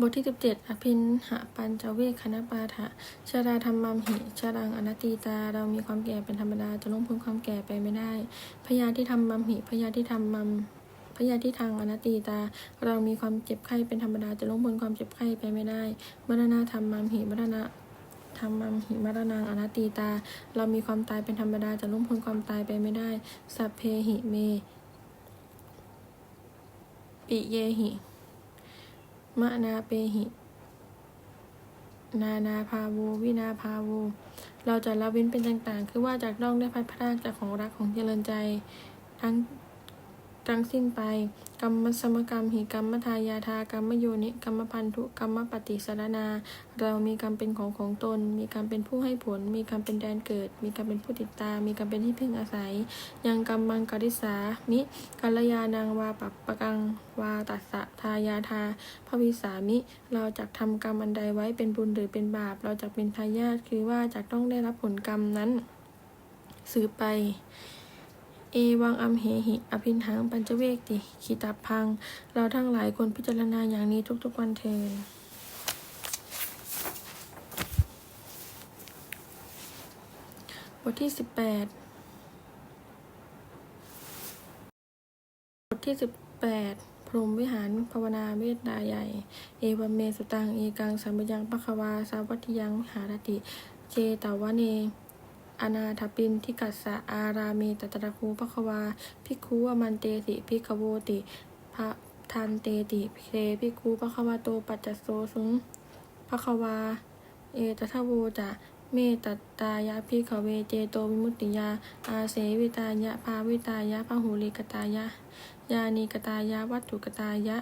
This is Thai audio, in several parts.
บทที่ 17 อภินหะปัญจเวคคณปาฐะชาราธรรมัมหิชารังอนัตตีตา เรามีความแก่เป็นธรรมดา จะล่วงพ้นความแก่ไปไม่ได้ พยาที่ทำมัมหิ พยาที่ทำมัมพยาที่ทางอนัตตีตา เรามีความเจ็บไข้เป็นธรรมดา จะล่วงพ้นความเจ็บไข้ไปไม่ได้ มรณะธรรมมัมหิ มรณะธรรมัมหิมรณังอนัตตีตา เรามีความตายเป็นธรรมดา จะล่วงพ้นความตายไปไม่ได้ สัพเพหิเม ปิเยหิ มะนาเปหิ นานาพาโว วินาพาโว เราจะละเว้นเป็นต่างๆ คือว่าจากน้องได้พัดพรากจากของรักของเจริญใจ ทั้งทั้งสิ้นไป กรรมสมกรรมหิกรรมทายาทากรรมโยนิกรรมพันธุกรรมปฏิสารนา เรามีกรรมเป็นของของตน มีกรรมเป็นผู้ให้ผล มีกรรมเป็นแดนเกิด มีกรรมเป็นผู้ติดตาม มีกรรมเป็นที่พึ่งอาศัย ยังกรรมมังกริสามิกัลยานังวาปัปปะกังวาตัสสะทายาทาภวิสามิ เราจะทำกรรมอันใดไว้เป็นบุญหรือเป็นบาป เราจะเป็นทายาทคือว่าจะต้องได้รับผลกรรมนั้นสืบไป เอวังอัมเหหิ อภินหังปัญจเวกติขีตับพัง เราทั้งหลายควรพิจารณาอย่างนี้ทุกๆวันเทินบทที่สิบแปดบทที่สิบแปดพรหมวิหารภาวนาเวทดาใหญ่ เอวเมสุตัง เอกังสัมปยังปะคะวา สาวัติยังหารติ เจตาวเน อนาถปินทิกัสสะอารามีตตระคูปะควาภิกขุอมันเตติภิกโวติพระทันเตติเพภิกขุปะควาโตปัจจโสสุงปะควา เอตทะโวจะเมตตายะพิขเวเจโตวิมุตติยา อาเสวิตายะ ภาวิตายะพหูลิกตายะ ยานีกตายะ วัตถุกตายะ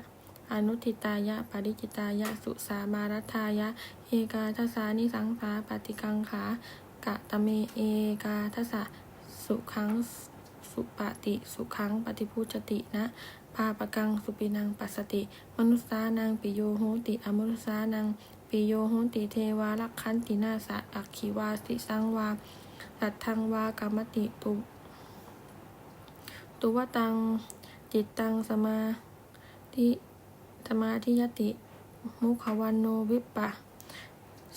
อนุทิตายะ ปริจิตายะ สุสามารัทายะ เอกาทัสสานิสังสาปฏิกังขา กะตะเมเอกาทัสสะสุขังสุปฏิสุขังปฏิพูจตินะปาปะกังสุปินังปัสสติ มนุสสานังปิโยโหติ อมนุสสานังปิโยโหติเทวาลักขันตินาสะอักขีวาสิสังวาสัทธังวากรรมติตุตุวตังจิตตังสมาธิสมาธิยติ มุขวันโนวิปปะ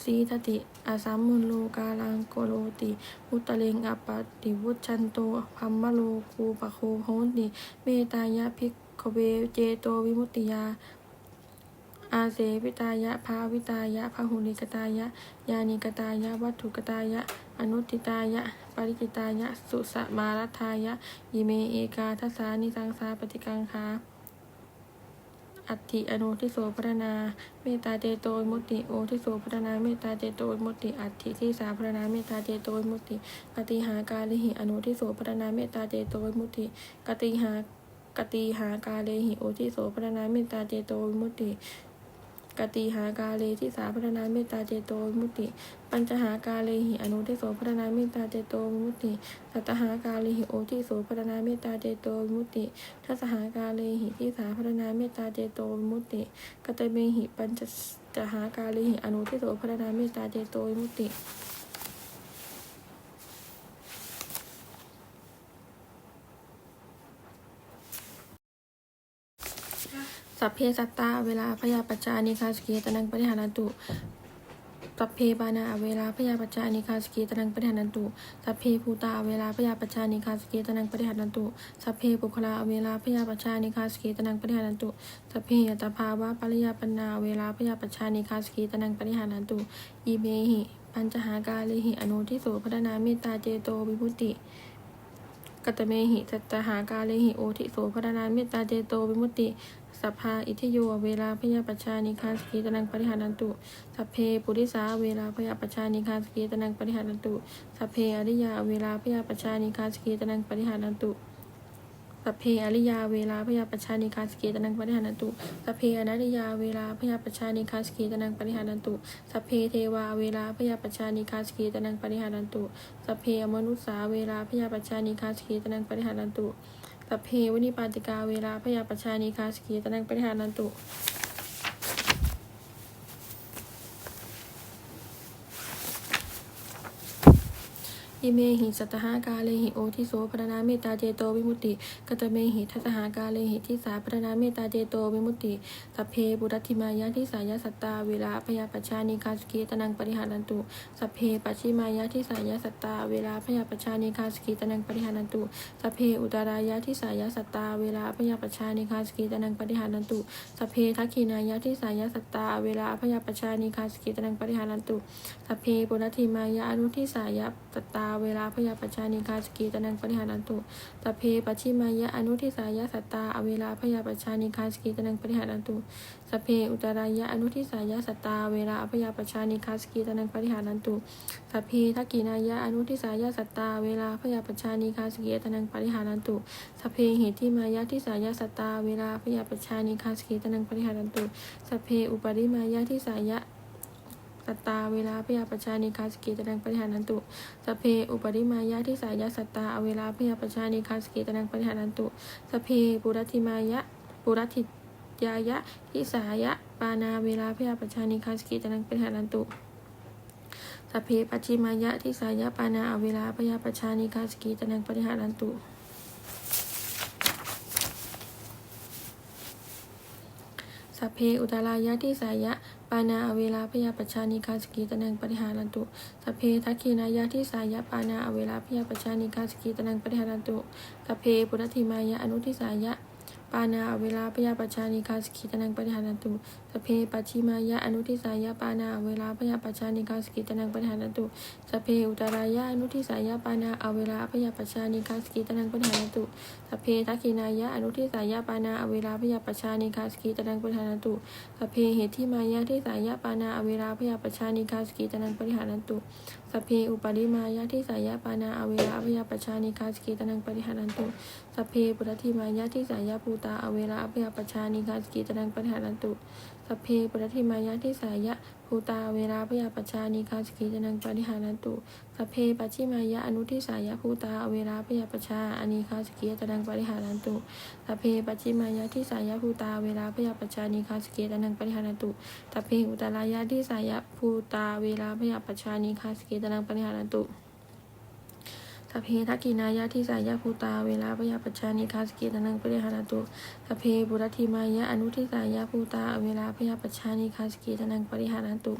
สีทติอาสัมมุโลกาลังโกโลติมุตตะเลงอปปติวุชันโตพัมมะโลคูปะโคโหนติเมตายะภิกขเวเจโตวิมุตติยา อาเสวิตายะภาวิตายะพหุลิกตายะ ยานิกตายะ วัตถุกตายะ อนุติตายะ ปริจิตายะ สุสมารัทายะยิเมเอกาทัสสานิสังสาปฏิกังคา อัตถิอนุทิโสพรณนา เมตตาเจโตมุติโอทิโสพรณนา เมตตาเจโตมุติ อัตถิที่สาพรณนา เมตตาเจโตมุติ กติหากาลิหิอนุทิโสพรณนา เมตตาเจโตมุติ กติหากติหากาเลหิโอทิโสพรณนา เมตตาเจโตมุติ กติหากาเลที่สาพัฒนาเมตตาเจโตมุติ ปัญจหากาเลหิอนุทิโสพัฒนาเมตตาเจโตมุติ สัตหากาเลหิโอทิโสพัฒนาเมตตาเจโตมุติทัสหากาเลหิที่สาพัฒนาเมตตาเจโตมุติ กตเมหิปัญจหากาเลหิอนุทิโสพัฒนาเมตตาเจโตมุติ สัพเพสัตตา เวลาพยาปัจจานิคาสกีตนังปริหานันตุ สัพเพปานา เวลาพยาปัจจานิคาสกีตนังปริหานันตุ สัพเพภูตา เวลาพยาปัจจานิคาสกีตนังปริหานันตุ สัพเพปุคลา เวลาพยาปัจจานิคาสกีตนังปริหานันตุ สัพเพยตภาวะปริยาปนา เวลาพยาปัจจานิคาสกีตนังปริหานันตุอีเมหิ ปัญจหากาเลหิ อนุทิโสพัฒนาเมตตาเจโตวิมุตติกัตเมหิสัตตหากาเลหิโอทิโสพัฒนาเมตตาเจโตวิมุตติ สัพพาอิทิโย เวลาพยาปัจจานิคาสกีตนังปริหานันตุ สัพเพปุริสา เวลาพยาปัจจานิคาสกีตนังปริหานันตุ สัพเพอริยา เวลาพยาปัจจานิคาสกีตนังปริหานันตุ สัพเพอริยา เวลาพยาปัจจานิคาสกีตนังปริหานันตุ สัพเพอนัริยา เวลาพยาปัจจานิคาสกีตนังปริหานันตุ สัพเพเทวา เวลาพยาปัจจานิคาสกีตนังปริหานันตุ สัพเพอมนุสสา เวลาพยาปัจจานิคาสกีตนังปริหานันตุ สัพเพวนิปาติกาเวลาพยาปัจจานิคาสกีตนังปริหานันตุ อิเมหิสัตหากาเลหิโอทิโสพรณาเมตตาเจโตวิมุตติกตเมหิทัสหากาเลหิทิสาพรณาเมตตาเจโตวิมุตติสัพเพบุรัติมายะทิสายสัตตาเวลาพยาปชานิคาสกีตนังปริหารันตุสัพเพปัจฉิมายะทิสายสัตตาเวลาพยาปชานิคาสกีตนังปริหารันตุสัพเพอุตารายะทิสายสัตตาเวลาพยาปชานิคาสกีตนังปริหารันตุสัพเพทักขินายะทิสายสัตตาเวลาพยาปชานิคาสกีตนังปริหารันตุสัพเพปุรัติมายะอนุทิสายสัตตาเวลาพยาปชานิคาสกีตนังปริหารันตุสัพเพปัจฉิมายะอนุทิสายะสัตตาเวลาพยาปชานิคาสกีตนังปริหารันตุสเพอุตารายะอนุทิสายะสัตตาเวลาพยาปชานิคาสกีตนังปริหารันตุสเพทักขินายะอนุทิสายะสัตตาเวลาพยาปชานิคาสกีตนังปริหารันตุสเพเหติมายะทิสายะสัตตาเวลาพยาปชานิคาสกีตนังปริหารันตุสเพอุปริมายะทิสายะ สัตตาเวลาพยาปชานิคาสกิตนังปริหารันตุสเพอุปริมายะที่สายะสัตตาเวลาพยาปชานิคาสกิตนังปริหารันตุสเพปุรัติมายะปุรัติยายะทิสายะ ปานาเวลาพยาปชานิคาสกิตนังปริหารันตุสเพปัจฉิมายะที่สายะปานาเวลาพยาปชานิคาสกิตนังปริหารันตุ สัพเพอุตารายะที่สายะ ปานาอเวลาพยาปชานิคาสกีตนังปริหารันตุ สัพเพทักขีนายะที่สายะ ปานาอเวลาพยาปชานิคาสกีตนังปริหารันตุ สัพเพปุรติมายะอนุทิสายะ ปานาอเวลาพยาปชานิคาสกีตนังปริหารันตุสเพปัจฉิมายะอนุทิสายะปานาอเวลาพยาปชานิคาสกีตนังปริหารันตุสเพอุตรายะอนุทิสายะปานาอเวลาพยาปชานิคาสกีตนังปริหารันตุสเพทักขีนายะอนุทิสายะปานาอเวลาพยาปชานิคาสกีตนังปริหารันตุสเพเหติมายะที่สายะปานาอเวราพยาปชานิคาสกิตนังปริหารันตุ สัพเพอุปริมายะที่สายะปานาอเวราอพยาปชานิคาสกีตนังปริหารันตุสัพเพปุรธิมายะที่สายะภูตาอเวราอพยาปชานิคาสกีตนังปริหารันตุสพเพปุรติมายะที่สายะภูตาเวราพยาปชานิคาสกิตนังปริหารันตุสัพเพปัจฉิมายะอนุทิสายะภูตาเวราพยาปชาอนิคาสกิตนังปริหารันตุสัพเพปัจฉิมายะที่สายะภูตาเวลาพยาปชานิคาสกิตนังปริหารันตุตัพเพอุตารายะที่สายะภูตาเวลาพยาปชานิคาสเกตนังปริหารันตุ สเพทักกินายะที่สายะภูตาเวลาพยาปชานิคาสเกตนังปริหารันตุสเพบุรติมายะอนุทิสายะภูตาเวลาพยาปชานิคาสเกตนังปริหารันตุ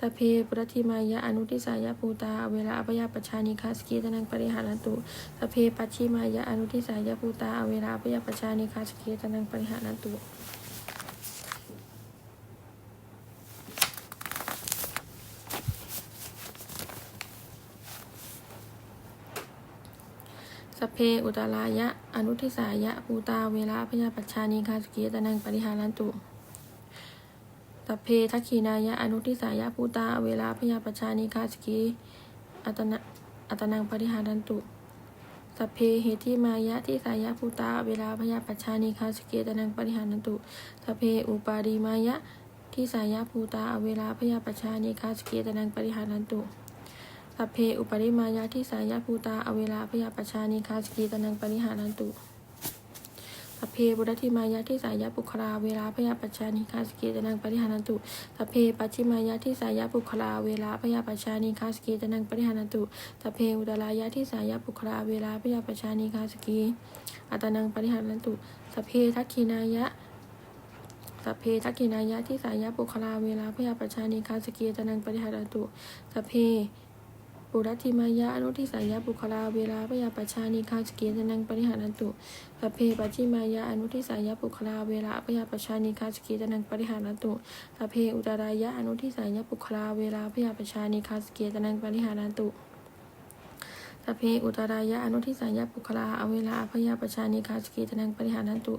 สเพบุรติมายะอนุทิสายะภูตาเวลาพยาปชานิคาสเกตนังปริหารันตุสเพปัจฉิมายะอนุทิสายะภูตาเวลาพยาปชานิคาสเกตนังปริหารันตุ สเพอุตรายะ อนุทิสายะภูตาเวลาพยาปัชชานิคาสกิตนังปริหารันตุสเพทักขีนายะ อนุทิสายะภูตาเวลาพยาปัชชานิคาสกิอัตนะอัตนังปริหารันตุสเพเหติมายะที่สายะภูตาเวลาพยาปัชชานิคาสกิตนังปริหารันตุสเพอุปาริมายะที่สายะภูตาเวลาพยาปัชชานิคาสกิตนังปริหารันตุ สัพเพอุปริมายะที่สายะภูตาอเวลาพยาปชานิคาสกีตนังปริหารันตุสัพเพบุรติมายะที่สายะปุคลาเวลาพยาปชานิคาสกีตนังปริหารันตุสัพเพปัจฉิมายะที่สายะปุคลาเวลาพยาปชานิคาสกีตนังปริหารันตุสัพเพอุตรายะที่สายะปุคลาเวลาพยาปชานิคาสกีอัตนังปริหารันตุสัพเพทักขินายะสัพเพทักขินายะที่สายะปุคลาเวลาพยาปชานิคาสกีตนังปริหารันตุสัพเพ ปุรัติมายะอนุทิสายะบุคลาเวลาพยาปชานิคาสเกตนังปริหารันตุสัพเพปัจฉิมายะอนุทิสายะบุคลาเวลาพยาปชานิคาสเกตนังปริหารันตุสัพเพอุตรายะอนุทิสายะบุคลาเวลาพยาปชานิคาสเกตนังปริหารันตุสัพเพอุตรายะอนุทิสายะบุคลาอเวลาพยาปชานิคาสเกตนังปริหารันตุ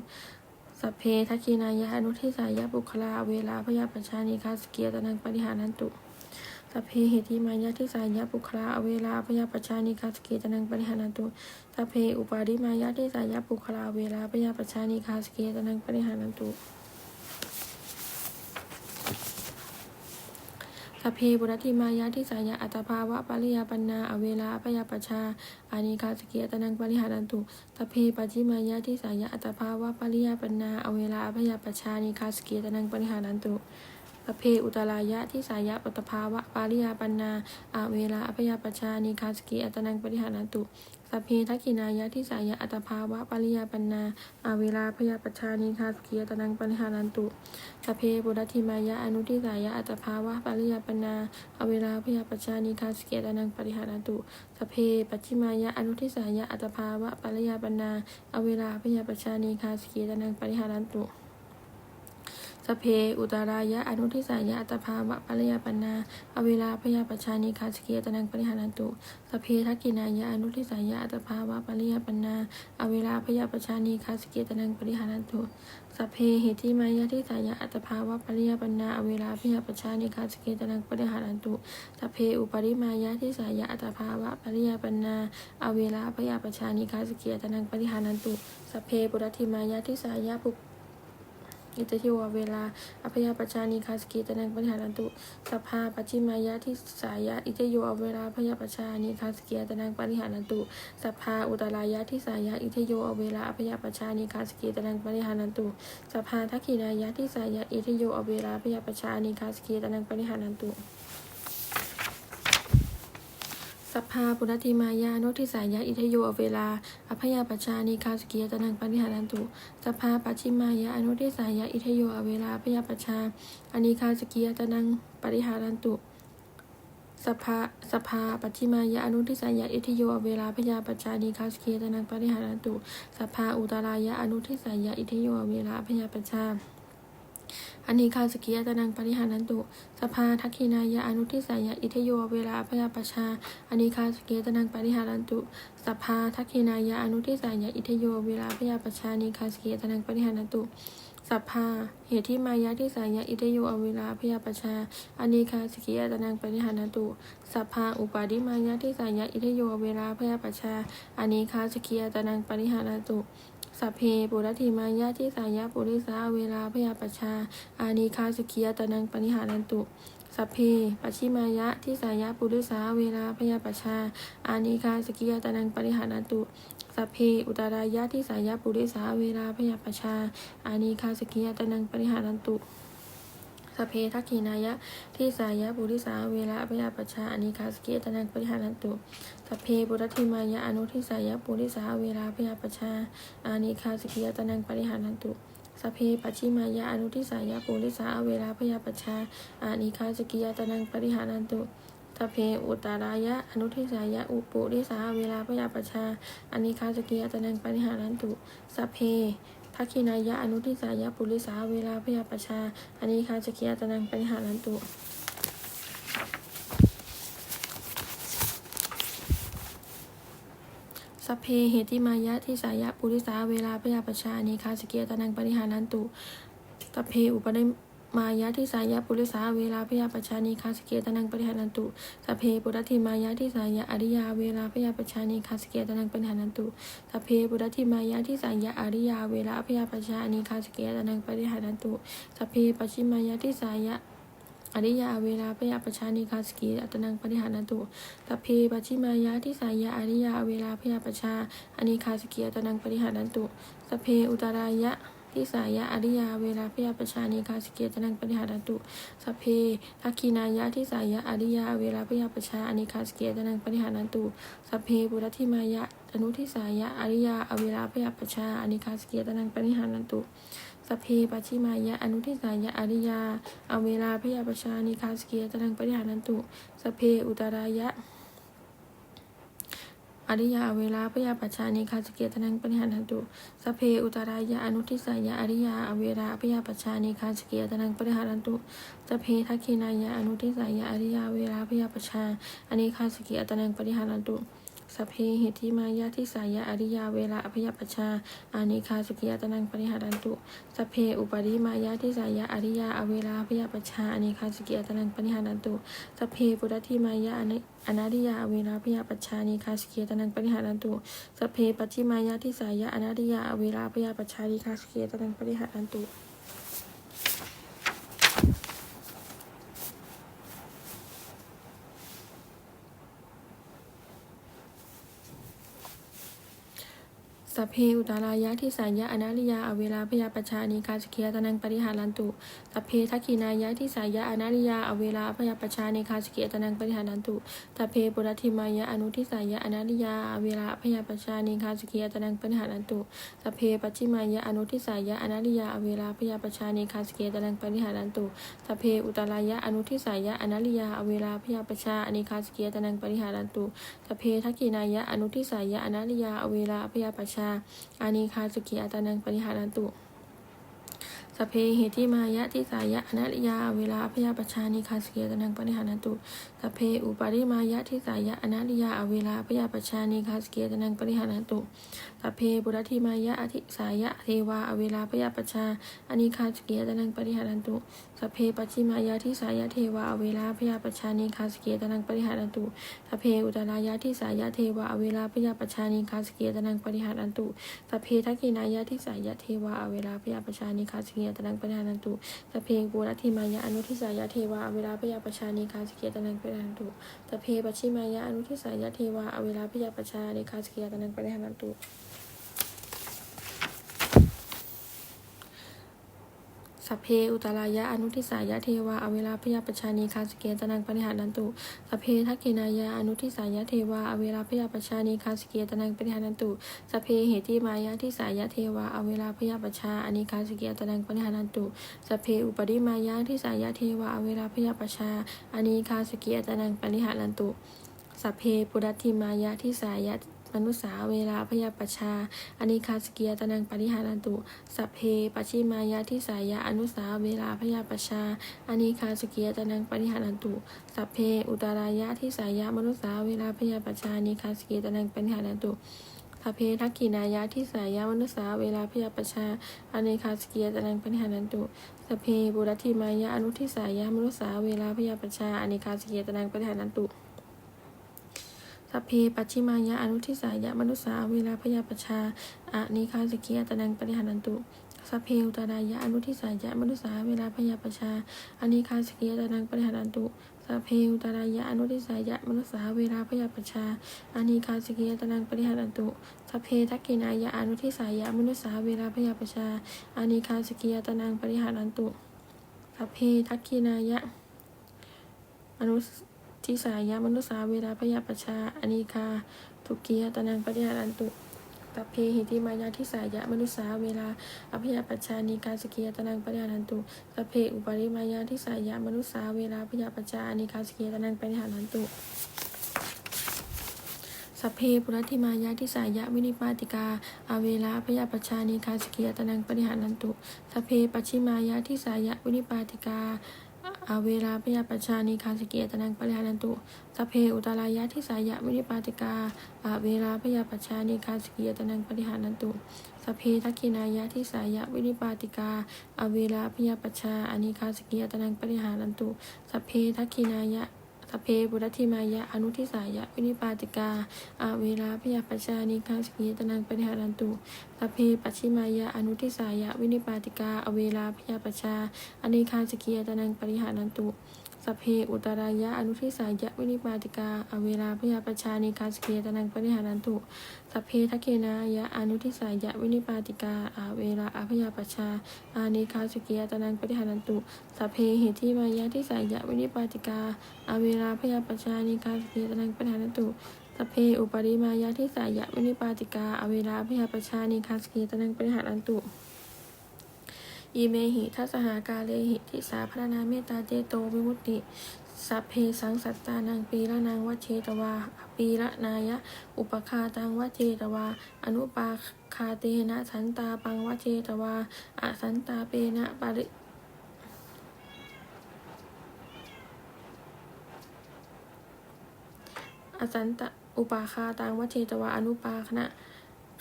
สัพเพทักขีนายะอนุทิสายะบุคลาเวลาพยาปชานิคาสเกตนังปริหารันตุ สัพเพเหติมายะที่สายะปุคลาอเวลาพยาปชานิคาสเกตนังปริหารันตุสัพเพอุปาริมายะที่สายะปุคลาเวลาพยาปชานิคาสเกตนังปริหารันตุสัพเพบุรติมายะที่สายะอัตภาวะปริยาปันนาอเวลาพยาปชาอานิคาสเกตนังปริหารันตุสัพเพปัจิมายะที่สายะอัตภาวะปริยาปันนาอเวลาพยาปชานิคาสเกตนังปริหารันตุ สสพเพอุตรายะที่สายะปัตภาวะ ปาริยาปันนาอาเวลาอภยาปชานิคาสกิอัตนังปริหานันตุสเพทักขินายะที่สายะอัตภาวะ ปาริยาปันนาอาเวลาพยาปชานิคาสกิอัตนังปริหานันตุสเพปุรธิมายะอนุทิสายะอัตภาวะ ปาริยาปันนาอาเวลาพยาปชานิคาสกิอัตนังปริหานันตุสเพปัจฉิมายะอนุทิสายะอัตภาวะ ปาริยาปันนาอาเวลาพยาปชานิคาสกิอัตนังปริหานันตุ สเพ อุตรายะ อนุทิสายะ อัตภาวะปริยปันาอเวลาพยาปชานิคาสกิยตนังปริหานันตุ สเพทักกินายะ อนุทิสายะ อัตภาวะปริยปันาอเวลาพยาปชานิคาสกิยตนังปริหานันตุ สเพเหติมายะทิสายะ อัตภาวะปริยปันาอเวลาพยาปชานิคาสกิยตนังปริหานันตุ สเพอุปริมายะทิสายะ อัตภาวะปริยปันาอเวลาพยาปชานิคาสกิยตนังปริหานันตุ สเพปุรธิมายะทิสายะปุ อิตทิวเวลา อภยาปชานิคาสกีตนังปริหารันตุสภาปัจจิมายะที่สายะอิตโยเวลาพยาปชานิคาสกีตนังปริหารันตุสภาอุตรายะที่สายะอิทโยเวลาอภยาปชานิคาสกีตนังปริหารันตุสภาทักขินายะที่สายะอิทโยเวลาพยาปชานิคาสกีตนังปริหารันตุ สัพพาปุณติมายานุทิสายะอิทโยเวลา อภยาปชานิคาสกิยตนังปริหารันตุสัพพาปัจฉิมายะอนุทิสายะอิทโยเวลาอภยาปชาอานิคาสกิยตนังปริหารันตุสัพพาสัพพาปัจฉิมายะอนุทิสายะอิทโยเวลาพยาปชานิคาสกิยตนังปริหารันตุสัพพาอุตรายะอนุทิสายะอิทโยเวลาพยาปชา อันนี้คาสกิยตนังปริหานันตุ สภาทักขินายะอนุทิสายะอิทโยเวลาพยาปชาอันนี้คาสกิยตนังปริหานันตุ สภาทักขินายะอนุทิสายะอิทโยเวลาพยาปชานิคาสกิยตนังปริหานันตุสัพพาเหตุที่มายะที่สายะอิทโยอเวลาพยาปชาอันนี้คาสกิยตนังปริหานันตุสัพพาอุปาดิมายะที่สายะอิทโยเวลาพยาปชาอันนี้คาสกิยตนังปริหานันตุ สัพเพปุรธิมายะที่สายะปุริสาเวลาพยาปชา อานิคาสกียตนังปณิหานันตุสัพเพปชิมายะที่สายะปุริสาเวลาพยาปชา อานิคาสกิยตนังปริหานันตุสัพเพอุตรายะที่สายะปุริสาเวลาพยาปชา อานิคาสกิยตนังปริหานันตุ สเพทักขินายะที่สายะปุริสาเวลาพยาปชาอนิคาสกิตนังปริหานันตุสเพปุรธิมายะอนุทิสายะปุริสาเวลาพยาปชาอานิคาสกิตนังปริหานันตุสเพปชิมายะอนุทิสายะปุริสาเวลาพยาปชาอานิคาสกิยตนังปริหานันตุสเพอุตารายะอนุทิสายะอุปุริสาเวลาพยาปชาอานิคาสกิยตนังปริหานันตุสเพ ทักขินายะอนุทิสายะปุริสาเวลาพยาปชาอันนี้คาจะเกียตนังปริหารันตุสัพเพเหติมายะที่สายะปุริสาเวลาพยาปชาอันนี้คาสเกียตนังปริหานันตุสัพเพอุปนิ มายะที่สายะปุริสาเวลาพยาปชานีคาสเกตนังปริหานันตุสเพปุรธิมายะที่สายะอริยาเวลาพยาปชานีคาสเกตนังปริหานันตุสเพปุรธิมายะที่สายะอริยาเวลาพยาปชานีคาสเกตนังปริหานันตุสเพปัจฉิมายะที่สายะอริยาเวลาพยาปชานิคาสกีอัตนังปริหานันตุสเพปัจฉิมายะที่สายะอริยาเวลาพยาปชาอนิคาสกีอัตนังปริหานันตุสัพเพอุตรายะ ที่สายะอริยาเวลาพยาปชานิคาสเกตนังปริหารตุสเพทักขีนายะที่สายะอริยาเวลาพยาปชาอนิคาสเกตนังปริหารตุสเพปุรธิมายะอนุทิสายะอริยาอเวลาพยาปชาอนิคาสเกตนังปริหารตุสเพปัจฉิมายะอนุทิสายะอริยาอเวลาพยาปชานิคาสเกตนังปริหารตุสเพอุตรายะ อริยาเวลาพยาปัชานิคาสเกตนังปริหานันตุสเพอุตรายะอนุทิสายะอริยาเวลาพยาปัชานิคาสเกตนังปริหานันตุสเพทักขินายะอนุทิสายะอริยาเวลาพยาปัชาอนิคาสเกตนังปริหานันตุ สพเพเหติมายะที่สายะอริยาเวลาพยาปัจจาอานิคาสกิยตนังปริหารันตุสพเพอุปาริมายะที่สายะอริยาอเวลาพยาปัจจาอานิคาสกิยตนังปริหารันตุสพเพปุรธิมายะอนิอนาริยาเวลาพยาปัจจานิคาสเกตนังปริหารันตุสพเพปัจฉิมายะที่สายะอนาริยาเวลาพยาปัจจานิคาสเกตนังปริหารันตุ สัพเพอุตารายะที่สายะอนาลิยาอเวลาพยาปชชานิคาสเคียตนังปริหารันตุสัพเพทักขินายะที่สายะอนาลิยาอเวลาพยาปชชานิคาสเคียตนังปริหารันตุสัพเพปุรธิมายะอนุทิสายะอนาลิยาอเวลาพยาปชชานิคาสเคียตนังปริหารันตุสัพเพปัจฉิมายะอนุทิสายะอนาลิยาอเวลาพยาปชชานิคาสเคียตนังปริหารันตุสัพเพอุตารายะอนุทิสายะอนาลิยาอเวลาพยาปชชานิคาสเคียตนังปริหารันตุสัพเพทักขินายะอนุทิสายะอนาลิยาอเวลาพยาปชชาอานิคาสุขีอัตานังปริหารันตุสเพเหติมายะทิสายะอนัตยาเวลาพยาปชานิคาสเกียตนังปริหารันตุสเพอุปาริมายะทิสายะอนัตยาเวลาพยาปชานิคาสเกียตนังปริหารันตุสเพบุรธิมายะอธิสายะเทวาเวลาพยาปชาอานิคาสเกียตนังปริหารันตุส พเพปัจิมายะทิสายะเทวาอเวลาพยาปชานิคาสเกตนังปริหารันตุสเพอุตรายะทิสายะเทวาอเวลาพยาปชานิคาสเกตนังปริหารันตุสเพทักขินายะทิสายะเทวาอเวลาพยาปชานิคาสเกตนังปริหารันตุสเพบุรธิมายะอนุทิสายะเทวาอเวลาพยาปชานิคาสเกตนังปริหารันตุสเพปัจฉิมายะอนุทิสายะเทวาอเวลาพยาปชานิคาสเกตนังปริหารันตุ สัพเพอุตรายะอนุทิสายะเทวาอเวลาพยาปชานีคาสเกตนังปริหารันตุสัพเพทักขินายะอนุทิสายะเทวาอเวลาพยาปชานีคาสเกตนังปริหารันตุสัพเพเหติมายะทิสายะเทวาอเวลาพยาปชาอานิคาสเกตนังปริหารันตุสัพเพอุปริมายะทิสายะเทวาอเวลาพยาปชาอานิคาสเกตนังปริหารันตุสัพเพปุรัติมายะทิสายะ มนุสาเวลาพยาปชาอนิคาสเกียตนังปริหารันตุสัพเพปัจฉิมายะทิสายะอนุสาเวลาพยาปชาอนิคาสเกียตนังปริหารันตุสัพเพอุตารายะทิสายะมนุสาเวลาพยาปชาอนิคาสเกียตนังปริหารันตุสัพเพทักขินายะทิสายะมนุสาเวลาพยาปชาอเนคาสเกียตนังปริหารันตุสัพเพบุรธิมายะอนุทิสายะมนุสาเวลาพยาปชาอเนคาสเกียตนังปริหารันตุ สัพเพปัจฉิมายะอนุทิสายะมนุสาเวลาพยาปชาอะนิคาสกิยตนังปริหารันตุสัพเพอุตรายะอนุทิสายะมนุสาเวลาพยาปชาอานิคาสกิยตนังปริหารันตุสัพเพอุตรายะอนุทิสายะมนุสาเวลาพยาปชาอานิคาสกิยตนังปริหารันตุสัพเพทักขินายะอนุทิสายะมนุสาเวลาพยาปชาอานิคาสกิยตนังปริหารันตุสัพเพทักขินายะอนุ ทิสายะมนุสาเวลาพยาปชาอนิคาทุกียตนังปริหารันตุตัพเพหิติมายาทิสายะมนุสาเวลาอภยาปชานิกาสกิยตนังปริหารันตุสัพเพอุปริมายาทิสายะมนุสาเวลาพยาปชานิกาสกิยตนังปริหารันตุสัพเพปุรัติมายาทิสายะวินิปาติกา อาเวลาพยาปชานิคาสกิยตนังปริหารันตุสัพเพปัจฉิมายาทิสายะวินิปาติกา อาเวลาพยาปชานิคาสกิยตนังปริหารันตุสเพอุตารายะที่สายะวินิปาติกาอาเวลาพยาปชานิคาสกิยตนังปริหารันตุสเพทักขินายะที่สายะวินิปาติกาอาเวลาพยาปชาอานิคาสกิยตนังปริหารันตุสเพทักขินายะ สเพบุรธิมายะอนุทิสายะวินิปาติกาอาเวลาพยาปชานิคาสกิยตนังปริหารันตุสเพปัจฉิมายะอนุทิสายะวินิปาติกาอเวลาพยาปชาอนิคาสกิยตนังปริหารันตุ สัพเพอุตรายะอนุทิสายะวินิปาติกา อเวลาพยาปชานิคาสกิยตนังปริหารันตุ สัพเพทักเกนายะอนุทิสายะวินิปาติกา อเวลาอภยาปชา อานิคาสกิยตนังปริหารันตุ สัพเพเหติมายะทิสายะวินิปาติกา อเวลาพยาปชานิคาสกิยตนังปริหารันตุสเพอุปริมายาทิสายะวินิปาติกา อเวลาพยาปชานิคาสกิยตนังปริหารันตุ อีเมหิทัสหากาเลหิทิสาพระนาเมตตาเจโตวิมุตติ สัพเพสังสัตตานังปีละนางวัชเชตวา ปีละนายะ อุปคาตังวัชเชตวา อนุปาคาเตนะสันตาปังวัชเชตวาอสันตาเปนะปริอสันตะอุปาคาตังวัชเชตวา อนุปาคณะ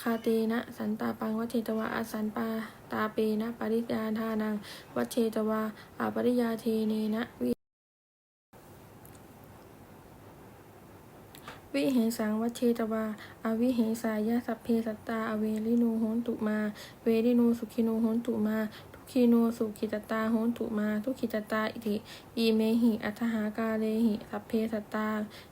คาเตนะ สันตาปังวัชเชตวาอสันปาตาเปนะ ปริยาทานังวัชเชตวาอาปริยาเทเนนะวิวิเหสังวัชเชตวาอาวิเหสายะสัพเพสัตตาอเวริโนโหนตุมา เวริโนสุขิโนโหนตุมาท กขีโนสุขิตตาโหนตุมาทุกขิตตาอิติอีเมหิอัตหากาเลหิสัพเพสัตตา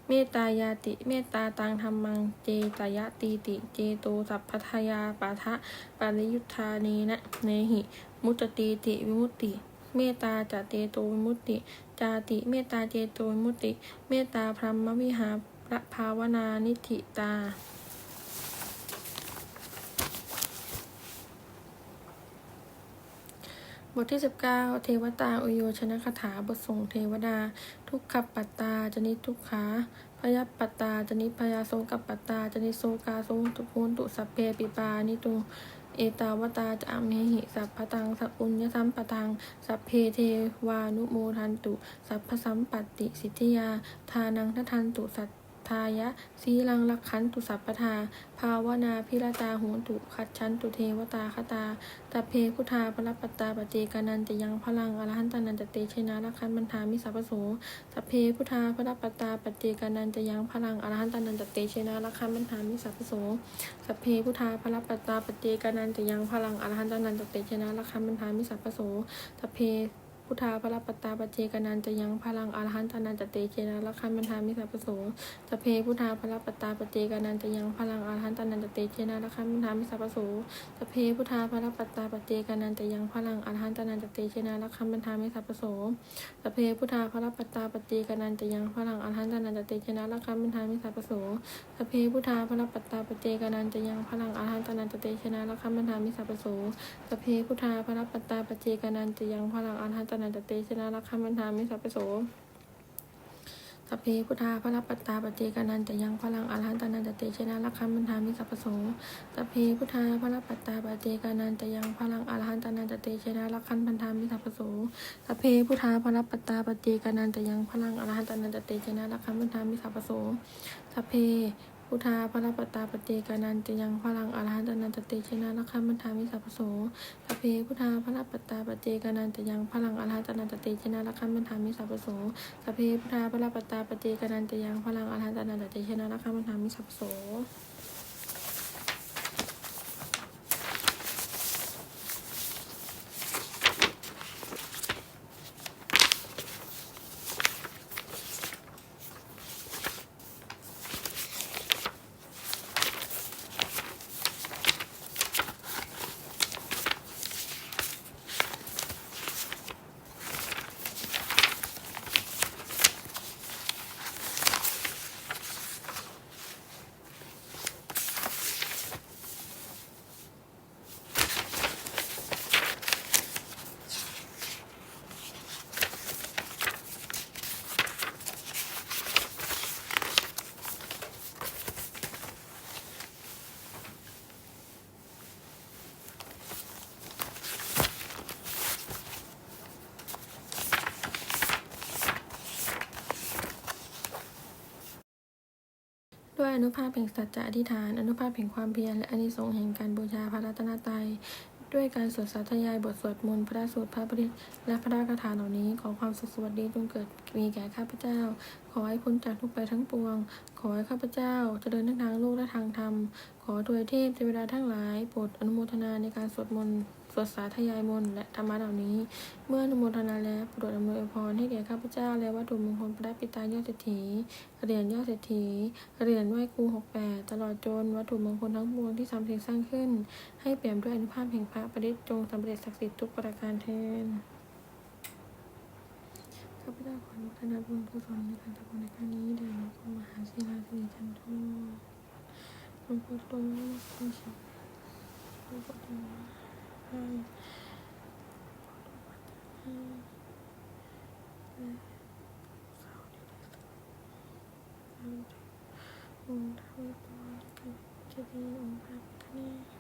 เมตายาติ เมตตาตังธรรมังเจตยะตีติ เจโตสัพพทยาปาทะปาริยุทธานีนะเนหิ มุตติติวิมุตติ เมตตาจเตโตวิมุตติ จาติ เมตตาเจโตวิมุตติ เมตตาพรหมวิหาระภาวนานิธิตา บทที่ 19 เทวตาอุโยชนคาถาบทส่งเทวดา ทุกขปัตตาจนิทุกขาพยปัตตาจนิพยาโสกัปปัตตาจนิโสกาโสตุพุนตุสัพเพปิปานิตุเอตาวตาจะอเมหิสัพพตังสัพปุญญสัมปตังสัพเพเทวานุโมทันตุ สัพพสัมปัตติสิทธิยา ทานังทัทันตุสัต ทายะสีลังลักขันตุสัพพทา ภาวนาพิรตาโหนตุขัดชันตุเทวตาคตาตัพเพพุทธาพรปัตตาปเจกานันจะยังพลังอรหันตานันจะเตชนะลักขันบันทามิสัพโสสัพเพพุทธาพรปัตตาปเจกานันจะยังพลังอรหันตานันจะเตชนะลักขันบันทามิสัพโสสัพเพพุทธาพรปัตตาปเจกานันจะยังพลังอรหันตานันจะเตชนะลักขันบันทามิสัพโสสัพเพ พุทธาพระปัตตาปเจกานันจะยังพลังอรหันตานันจะเตเชนะลักขันบันทามิสัพพโสสัพเพพุทธาพระปัตตาปเจกานันจะยังพลังอรหันตานันจะเตเชนะลักขันบันทามิสัพพโสสพเพพุทธาพระปัตตาปเจกานันจะยังพลังอรหันตานันจะเตชนะลักขัมบันทามิสัพพโสสพเพพุทธาพระปัตตาปเจกานันจะยังพลังอรหันตานันจะเตชนะลักขัมบันทามิสัพพโสสพเพพุทธาพระปัตตาปเจกานันจะยังพลังอรหันตานันจะเตชนะลักขัมบันทามิสัพพโสสพเพพุทธาพระปัตตาปเจกนันจะยังพลังอรหันตนันจะเตชนะลักขัมบันทามิสัพพโสสัพเพพุทธาพระปัตตาปเจกานันจะยังพลังอรหันตานันจะเตชนะลักขัมบันทามิสัพพโสสัพเพพุทธาพระปัตตาปเจกานันจะยังพลังอรหันตานันจะเตชนะลักขันพันธามิสัพพโสสัพเพพุทธาพระปัตตาปเจกานันจะยังพลังอรหันตานันจะเตชนะลักขันพันธามิสัพพโสสัพเพ พุทธาพระปตตาปฏิกานันจะยังพลังอรหันตานันตติชนะนักขัมันธามิสัพโสสัพเพพุทธาพระปตตาปฏิกานันจะยังพลังอรหันตานันตติชนะนักขัมันธามิสัพโสสัพเพพุทธาพระปตตาปฏิกานันจะยังพลังอรหันตานันตติชนะนักขัมมันธามิสัพโส อนุภาพแห่งสัจจะอธิษฐาน อนุภาพแห่งความเพียรและอนิสงส์แห่งการบูชาพระรัตนตรัยด้วยการสวดสาธยายบทสวดมนต์พระสูตรพระปริและพระคาถาเหล่านี้ ขอความสุขสวัสดีจงเกิดมีแก่ข้าพเจ้า ขอให้พ้นจากทุกไปทั้งปวง ขอให้ข้าพเจ้าเจริญทั้งทางโลกและทางธรรม ขอทวยเทพเทวดาทั้งหลายโปรดอนุโมทนาในการสวดมนต์ สวดสาธยายมนต์และธรรมะเหล่านี้ เมื่ออนุโมทนาแล้วโปรดอำนวยอวยพรให้แก่ข้าพเจ้าและวัตถุมงคลพระปิตายอดเศรษฐีเหรียญยอดเศรษฐีเหรียญไหว้ครูหกแปดตลอดจนวัตถุมงคลทั้งปวงที่ทำสิ่งสร้างขึ้น ให้เปี่ยมด้วยอนุภาพแห่งพระประดิษฐ์จงสำเร็จศักดิ์สิทธิ์ทุกประการเทนข้าพเจ้าขออนุทนาบุญกุศลในการทำบุญในครั้งนี้แด่หลวงพ่อมหาศิลาสิริจันโทหลวงพ่อโตหลวงพ่อชิหลวงพ่อโตให้ องค์ท้าวเวสสุวรรณกับเจดีย์องค์พระพิฆเนศ